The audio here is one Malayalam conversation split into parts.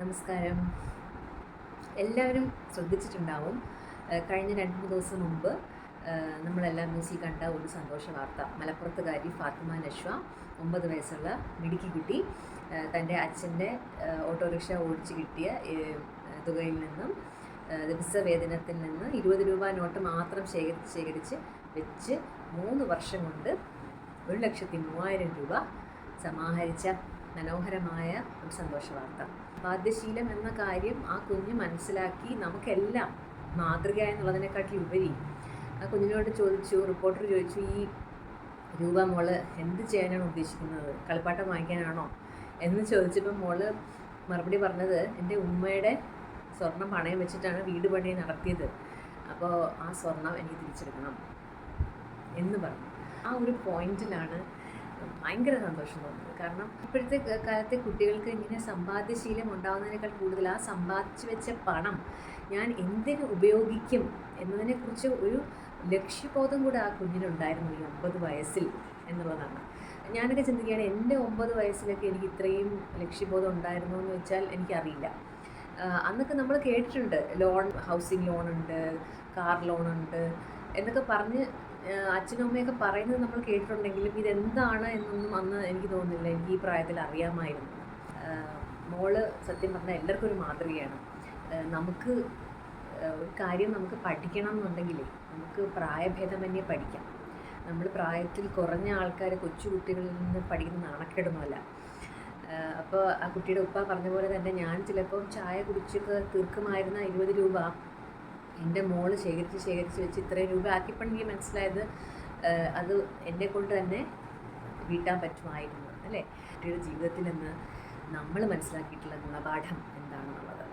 നമസ്കാരം. എല്ലാവരും ശ്രദ്ധിച്ചിട്ടുണ്ടാവും. കഴിഞ്ഞ രണ്ട് മൂന്ന് ദിവസം മുമ്പ് നമ്മളെല്ലാം ന്യൂസിൽ കണ്ട ഒരു സന്തോഷ വാർത്ത. മലപ്പുറത്തുകാരി ഫാത്തിമ നഷ്വ ഒമ്പത് വയസ്സുള്ള മിടുക്കി കുട്ടി തന്റെ അച്ഛന്റെ ഓട്ടോറിക്ഷ ഓടിച്ചു കിട്ടിയ തുകയിൽ നിന്നും ദിവസ ദിവസവേതനത്തിൽ നിന്ന് ഇരുപത് രൂപ നോട്ട് മാത്രം ശേഖരിച്ച് ശേഖരിച്ച് വെച്ച് മൂന്ന് വർഷം കൊണ്ട് ഒരു ലക്ഷത്തി മൂവായിരം രൂപ സമാഹരിച്ച മനോഹരമായ ഒരു സന്തോഷ വാർത്ത വാദ്യശീലം എന്ന കാര്യം ആ കുഞ്ഞ് മനസ്സിലാക്കി നമുക്കെല്ലാം മാതൃക എന്നുള്ളതിനെക്കാട്ടിൽ ഉപരി ആ കുഞ്ഞിനോട് ചോദിച്ചു റിപ്പോർട്ടർ ചോദിച്ചു ഈ രൂപ മോൾ എന്ത് ചെയ്യാനാണ് ഉദ്ദേശിക്കുന്നത്? കളിപ്പാട്ടം വാങ്ങിക്കാനാണോ? എന്ന് ചോദിച്ചപ്പോൾ മോൾ മറുപടി പറഞ്ഞത് എന്റെ ഉമ്മയുടെ സ്വർണം പണയം വെച്ചിട്ടാണ് വീട് പണി നടത്തിയത്. അപ്പോൾ ആ സ്വർണം എനിക്ക് തിരിച്ചെടുക്കണം. എന്ന് പറഞ്ഞു. ആ ഒരു പോയിന്റിലാണ് ഭയങ്കര സന്തോഷം തോന്നുന്നത് കാരണം ഇപ്പോഴത്തെ കാലത്തെ കുട്ടികൾക്ക് ഇങ്ങനെ സമ്പാദ്യശീലം ഉണ്ടാകുന്നതിനേക്കാൾ കൂടുതൽ ആ സമ്പാദിച്ചു വെച്ച പണം ഞാൻ എന്തിനു ഉപയോഗിക്കും എന്നതിനെക്കുറിച്ച് ഒരു ലക്ഷ്യബോധം കൂടെ ആ കുഞ്ഞിനുണ്ടായിരുന്നു ഈ ഒമ്പത് വയസ്സിൽ എന്നുള്ളതാണ്. ഞാനൊക്കെ ചിന്തിക്കുകയാണ് എന്റെ ഒമ്പത് വയസ്സിലൊക്കെ എനിക്ക് ഇത്രയും ലക്ഷ്യബോധം ഉണ്ടായിരുന്നു എന്ന് വെച്ചാൽ എനിക്കറിയില്ല. അന്നൊക്കെ നമ്മൾ കേട്ടിട്ടുണ്ട് ലോൺ ഹൗസിംഗ് ലോൺ ഉണ്ട് കാർ ലോൺ ഉണ്ട് എന്നൊക്കെ പറഞ്ഞ് അച്ഛനും അമ്മയൊക്കെ പറയുന്നത് നമ്മൾ കേട്ടിട്ടുണ്ടെങ്കിലും ഇതെന്താണ് എന്നൊന്നും അന്ന് എനിക്ക് തോന്നുന്നില്ല. എനിക്ക് ഈ പ്രായത്തിൽ അറിയാമായിരുന്നു. മോൾ സത്യം പറഞ്ഞാൽ എല്ലാവർക്കും ഒരു മാതൃകയാണ്. നമുക്ക് ഒരു കാര്യം നമുക്ക് പഠിക്കണം എന്നുണ്ടെങ്കിലേ നമുക്ക് പ്രായഭേദമന്യേ പഠിക്കാം. നമ്മൾ പ്രായത്തിൽ കുറഞ്ഞ ആൾക്കാർ കൊച്ചു കുട്ടികളിൽ നിന്ന് പഠിക്കുന്ന നാണക്കേടൊന്നുമല്ല. അപ്പോൾ ആ കുട്ടിയുടെ ഉപ്പ പറഞ്ഞ പോലെ തന്നെ ഞാൻ ചിലപ്പോൾ ചായ കുടിച്ചൊക്കെ തീർക്കുമായിരുന്ന ഇരുപത് രൂപ എന്റെ മോൾ ശേഖരിച്ച് ശേഖരിച്ച് വെച്ച് ഇത്രയും രൂപ ആക്കിയപ്പോൾ എനിക്ക് മനസ്സിലായത് അത് എന്നെ കൊണ്ട് തന്നെ വീട്ടാൻ പറ്റുമായിരുന്നു അല്ലേ? കുട്ടിയുടെ ജീവിതത്തിൽ നിന്ന് നമ്മൾ മനസ്സിലാക്കിയിട്ടുള്ള ഗുണപാഠം എന്താണെന്നുള്ളത്.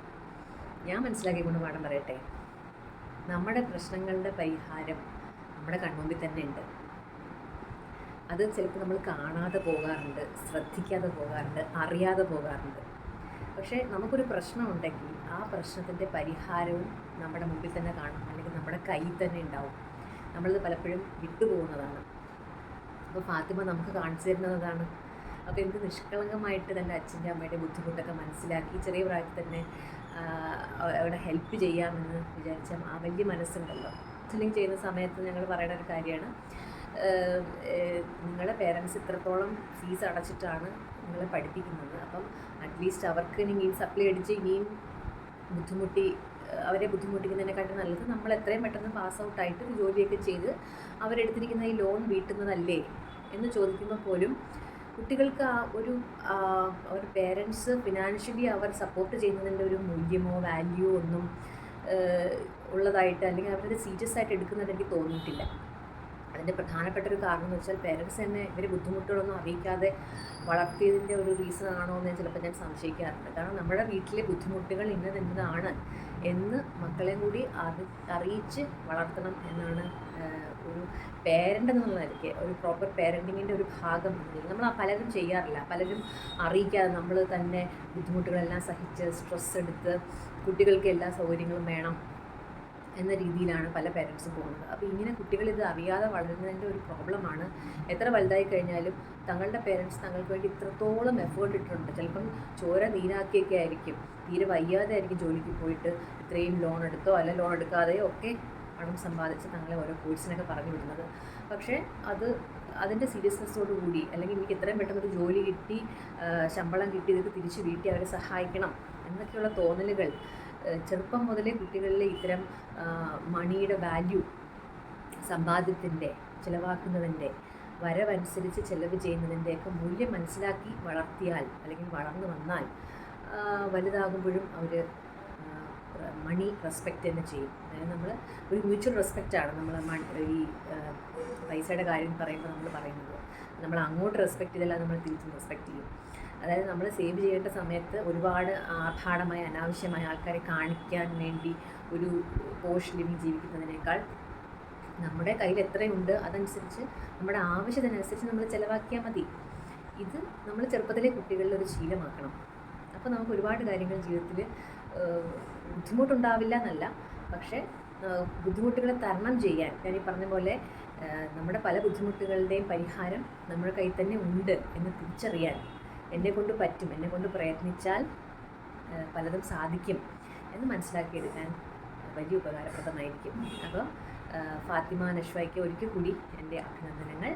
ഞാൻ മനസ്സിലാക്കിയ ഗുണപാഠം പറയട്ടെ. നമ്മുടെ പ്രശ്നങ്ങളുടെ പരിഹാരം നമ്മുടെ കൺമുമ്പിൽ തന്നെ ഉണ്ട്. അത് ചിലപ്പോൾ നമ്മൾ കാണാതെ പോകാറുണ്ട് ശ്രദ്ധിക്കാതെ പോകാറുണ്ട് അറിയാതെ പോകാറുണ്ട്. പക്ഷേ നമുക്കൊരു പ്രശ്നമുണ്ടെങ്കിൽ ആ പ്രശ്നത്തിന്റെ പരിഹാരവും നമ്മുടെ മുമ്പിൽ തന്നെ കാണും അല്ലെങ്കിൽ നമ്മുടെ കയ്യിൽ തന്നെ ഉണ്ടാവും. നമ്മളത് പലപ്പോഴും വിട്ടുപോകുന്നതാണ്. അപ്പോൾ ഫാത്തിമ നമുക്ക് കാണിച്ചു തരുന്നതാണ് അപ്പോൾ എന്ത് നിഷ്കളങ്കമായിട്ട് തന്റെ അച്ഛന്റെ അമ്മയുടെ ബുദ്ധിമുട്ടൊക്കെ മനസ്സിലാക്കി ചെറിയ പ്രായത്തിൽ തന്നെ അവിടെ ഹെൽപ്പ് ചെയ്യാമെന്ന് വിചാരിച്ച ആ വലിയ മനസ്സുണ്ടല്ലോ. കൗൺസിലിംഗ് ചെയ്യുന്ന സമയത്ത് ഞങ്ങൾ പറയുന്ന ഒരു കാര്യമാണ് നിങ്ങളുടെ പേരൻസ് ഇത്രത്തോളം ഫീസ് അടച്ചിട്ടാണ് നിങ്ങളെ പഠിപ്പിക്കുന്നത്. അപ്പം അറ്റ്ലീസ്റ്റ് അവർക്ക് ഇനിയും സപ്ലൈ അടിച്ച് ഇനിയും ബുദ്ധിമുട്ടി അവരെ ബുദ്ധിമുട്ടിക്കുന്നതിനെക്കാട്ടും നല്ലത് നമ്മൾ എത്രയും പെട്ടെന്ന് പാസ് ഔട്ടായിട്ട് ഒരു ജോലിയൊക്കെ ചെയ്ത് അവരെടുത്തിരിക്കുന്ന ഈ ലോൺ വീട്ടുന്നതല്ലേ എന്ന് ചോദിക്കുമ്പോൾ പോലും കുട്ടികൾക്ക് ആ ഒരു അവർ പേരൻസ് ഫിനാൻഷ്യലി അവർ സപ്പോർട്ട് ചെയ്യുന്നതിന്റെ ഒരു മൂല്യമോ വാല്യൂ ഒന്നും ഉള്ളതായിട്ട് അല്ലെങ്കിൽ അവരത് സീരിയസ് ആയിട്ട് എടുക്കുന്നതായിട്ട് എനിക്ക് തോന്നിയിട്ടില്ല. അതിന്റെ പ്രധാനപ്പെട്ട ഒരു കാരണം എന്ന് വെച്ചാൽ പേരൻസ് തന്നെ ഇവർ ബുദ്ധിമുട്ടുകളൊന്നും അറിയിക്കാതെ വളർത്തിയതിന്റെ ഒരു റീസൺ ആണോ എന്ന് ചിലപ്പോൾ ഞാൻ സംശയിക്കാറുണ്ട്. കാരണം നമ്മുടെ വീട്ടിലെ ബുദ്ധിമുട്ടുകൾ ഇന്നത് എന്നതാണ് എന്ന് മക്കളെയും കൂടി അറി അറിയിച്ച് വളർത്തണം എന്നാണ് ഒരു പേരന്റ് എന്നുള്ള നിലയ്ക്ക് ഒരു പ്രോപ്പർ പേരന്റിങ്ങിന്റെ ഒരു ഭാഗം നമ്മൾ ആ പലരും ചെയ്യാറില്ല. പലരും അറിയിക്കാതെ നമ്മൾ തന്നെ ബുദ്ധിമുട്ടുകളെല്ലാം സഹിച്ച് സ്ട്രെസ് എടുത്ത് കുട്ടികൾക്ക് എല്ലാ സൗകര്യങ്ങളും വേണം എന്ന രീതിയിലാണ് പല പേരൻസും പോകുന്നത്. അപ്പോൾ ഇങ്ങനെ കുട്ടികൾ ഇത് അറിയാതെ വളരുന്നതിന്റെ ഒരു പ്രോബ്ലമാണ് എത്ര വലുതായി കഴിഞ്ഞാലും തങ്ങളുടെ പേരൻസ് തങ്ങൾക്ക് വേണ്ടി ഇത്രത്തോളം എഫേർട്ട് ഇട്ടിട്ടുണ്ട്. ചിലപ്പം ചോര നീരാക്കിയൊക്കെ ആയിരിക്കും. തീരെ വയ്യാതെ ആയിരിക്കും ജോലിക്ക് പോയിട്ട് ഇത്രയും ലോൺ എടുത്തോ അല്ല ലോൺ എടുക്കാതെയോ ഒക്കെ പണം സമ്പാദിച്ച് തങ്ങളെ ഓരോ കോഴ്സിനൊക്കെ പറഞ്ഞു വിടുന്നത്. പക്ഷേ അത് അതിന്റെ സീരിയസ്നെസ്സോട് കൂടി അല്ലെങ്കിൽ എനിക്ക് എത്രയും പെട്ടെന്ന് ഒരു ജോലി കിട്ടി ശമ്പളം കിട്ടി ഇതൊക്കെ തിരിച്ച് വീട്ടി അവരെ സഹായിക്കണം എന്നൊക്കെയുള്ള തോന്നലുകൾ ചെറുപ്പം മുതലേ കുട്ടികളിൽ ഇത്തരം മണിയുടെ വാല്യൂ സമ്പാദ്യത്തിന്റെ ചിലവാക്കുന്നതിന്റെ വരവനുസരിച്ച് ചിലവ് ചെയ്യുന്നതിന്റെയൊക്കെ മൂല്യം മനസ്സിലാക്കി വളർത്തിയാൽ അല്ലെങ്കിൽ വളർന്നു വന്നാൽ വലുതാകുമ്പോഴും അവർ മണി റെസ്പെക്റ്റ് തന്നെ ചെയ്യും. അതായത് നമ്മൾ ഒരു മ്യൂച്വൽ റെസ്പെക്റ്റാണ് നമ്മൾ ഈ പൈസയുടെ കാര്യം പറയുമ്പോൾ നമ്മൾ പറയുന്നത്. നമ്മൾ അങ്ങോട്ട് റെസ്പെക്റ്റ് ചെയ്താൽ നമ്മൾ തിരിച്ചും റെസ്പെക്റ്റ് ചെയ്യും. അതായത് നമ്മൾ സേവ് ചെയ്യേണ്ട സമയത്ത് ഒരുപാട് ആർഭാടമായ അനാവശ്യമായ ആൾക്കാരെ കാണിക്കാൻ വേണ്ടി ഒരു പോഷ് ലിവിങ് ജീവിക്കുന്നതിനേക്കാൾ നമ്മുടെ കയ്യിൽ എത്രയുണ്ട് അതനുസരിച്ച് നമ്മുടെ ആവശ്യത്തിനനുസരിച്ച് നമ്മൾ ചിലവാക്കിയാൽ മതി. ഇത് നമ്മൾ ചെറുപ്പത്തിലെ കുട്ടികളിൽ ഒരു ശീലമാക്കണം. അപ്പോൾ നമുക്ക് ഒരുപാട് കാര്യങ്ങൾ ജീവിതത്തിൽ ബുദ്ധിമുട്ടുണ്ടാവില്ല എന്നല്ല പക്ഷേ ബുദ്ധിമുട്ടുകളെ തരണം ചെയ്യാൻ ഞാൻ ഈ പറഞ്ഞ പോലെ നമ്മുടെ പല ബുദ്ധിമുട്ടുകളുടെയും പരിഹാരം നമ്മുടെ കയ്യിൽ തന്നെ ഉണ്ട് എന്ന് തിരിച്ചറിയാൻ എന്നെ കൊണ്ട് പറ്റും എന്നെ കൊണ്ട് പ്രയത്നിച്ചാൽ പലതും സാധിക്കും എന്ന് മനസ്സിലാക്കിയെടുക്കാൻ വലിയ ഉപകാരപ്രദമായിരിക്കും. അപ്പോൾ ഫാത്തിമ നഷ്വയ്ക്ക് ഒരിക്കൽ കൂടി എന്റെ അഭിനന്ദനങ്ങൾ.